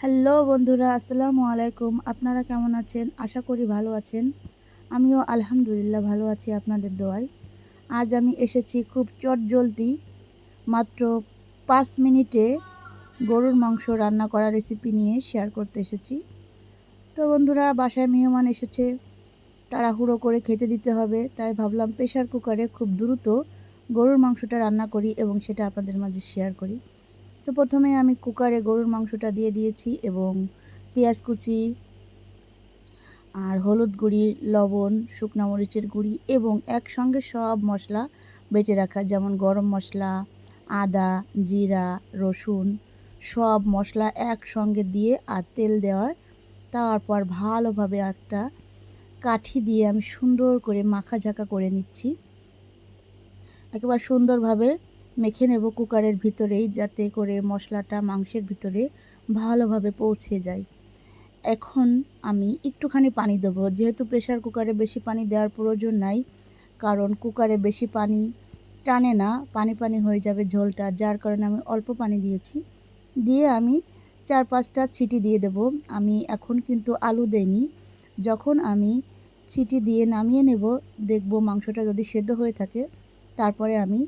Hello বন্ধুরা, আসসালামু আলাইকুম। আপনারা কেমন আছেন? আশা করি ভালো আছেন। আমিও আলহামদুলিল্লাহ ভালো আছি আপনাদের দোয়ায়। আজ আমি এসেছি খুব চট জলদি, মাত্র পাঁচ মিনিটে গরুর মাংস রান্না করা রেসিপি নিয়ে শেয়ার করতে এসেছি। তো বন্ধুরা, বাসায় মেহমান এসেছে, তাড়াহুড়ো করে খেতে দিতে হবে, তাই ভাবলাম প্রেশার কুকারে খুব দ্রুত গরুর মাংসটা রান্না করি এবং সেটা আপনাদের মাঝে শেয়ার করি। তো প্রথমে আমি কুকারে গরুর মাংসটা দিয়ে দিয়েছি এবং পেঁয়াজ কুচি আর হলুদ গুঁড়ি, লবণ, শুকনো মরিচের গুঁড়ি এবং একসঙ্গে সব মশলা বেটে রাখা, যেমন গরম মশলা, আদা, জিরা, রসুন, সব মশলা একসঙ্গে দিয়ে আর তেল দেওয়া তারপর ভালোভাবে একটা কাঠি দিয়ে আমি সুন্দর করে মাখা ঝাঁকা করে নিচ্ছি। একেবারে সুন্দরভাবে মেখে নেব কুকারের ভিতরেই যাতে করে মশলাটা মাংসের ভিতরে ভালোভাবে পৌঁছে যায়। এখন আমি একটুখানি পানি দেবো। যেহেতু প্রেশার কুকারে বেশি পানি দেওয়ার প্রয়োজন নাই, কারণ কুকারে বেশি পানি টানে না, পানি পানি হয়ে যাবে ঝোলটা, যার কারণে আমি অল্প পানি দিয়েছি। দিয়ে আমি চার পাঁচটা ছিটি দিয়ে দেব। আমি এখন কিন্তু আলু দেইনি। যখন আমি ছিটি দিয়ে নামিয়ে নেব, দেখব মাংসটা যদি সেদ্ধ হয়ে থাকে, তারপরে আমি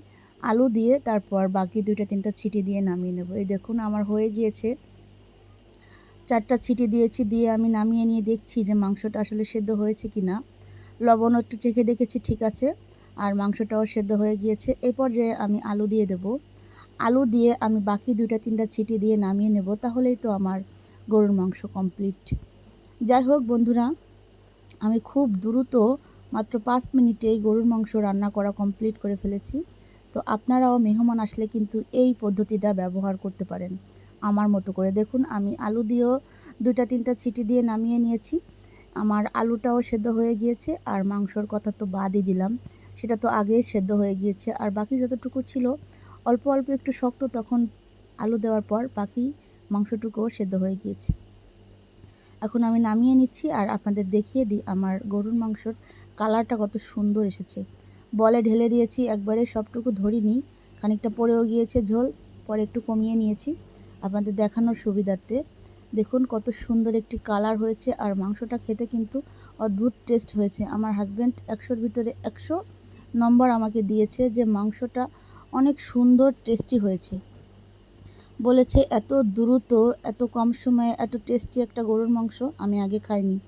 আলু দিয়ে তারপর বাকি দুইটা, তিনটা ছিটি দিয়ে নামিয়ে নেব। এই দেখুন, আমার হয়ে গিয়েছে। চারটা ছিটি দিয়েছি, দিয়ে আমি নামিয়ে নিয়ে দেখছি যে মাংসটা আসলে সেদ্ধ হয়েছে কি না লবণ একটু চেখে দেখেছি, ঠিক আছে। আর মাংসটাও সেদ্ধ হয়ে গিয়েছে। এই পর্যায়ে আমি আলু দিয়ে দেব। আলু দিয়ে আমি বাকি দুইটা, তিনটা ছিটি দিয়ে নামিয়ে নেব, তাহলেই তো আমার গরুর মাংস কমপ্লিট। যাই হোক বন্ধুরা, আমি খুব দ্রুত মাত্র পাঁচ মিনিটেই গরুর মাংস রান্না করা কমপ্লিট করে ফেলেছি। তো আপনারাও মেহমান আসলে কিন্তু এই পদ্ধতিটা ব্যবহার করতে পারেন। আমার মতো করে দেখুন, আমি আলু দিয়েও দুইটা, তিনটা ছিটি দিয়ে নামিয়ে নিয়েছি। আমার আলুটাও সেদ্ধ হয়ে গিয়েছে আর মাংসর কথা তো বাদই দিলাম। সেটা তো আগেই সেদ্ধ হয়ে গিয়েছে আর বাকি যতটুকু ছিল, অল্প অল্প একটু শক্ত তখন আলু দেওয়ার পর বাকি মাংসটুকুও সেদ্ধ হয়ে গিয়েছে। এখন আমি নামিয়ে নিচ্ছি আর আপনাদের দেখিয়ে দিই আমার গরুর মাংসর কালারটা কত সুন্দর এসেছে। বলে ঢেলে দিয়েছি, একবারে সবটুকু ধরিনি। খানিকটা পড়েও গিয়েছে ঝোল, পরে একটু কমিয়ে নিয়েছি আপনাদের দেখানোর সুবিধার্থে। দেখুন কত সুন্দর একটি কালার হয়েছে, আর মাংসটা খেতে কিন্তু অদ্ভুত টেস্ট হয়েছে। আমার হাজব্যান্ড একশোর ভিতরে একশো নম্বর আমাকে দিয়েছে যে মাংসটা অনেক সুন্দর টেস্টি হয়েছে। বলেছে, এত দ্রুত, এত কম সময়ে, এত টেস্টি একটা গরুর মাংস আমি আগে খাইনি।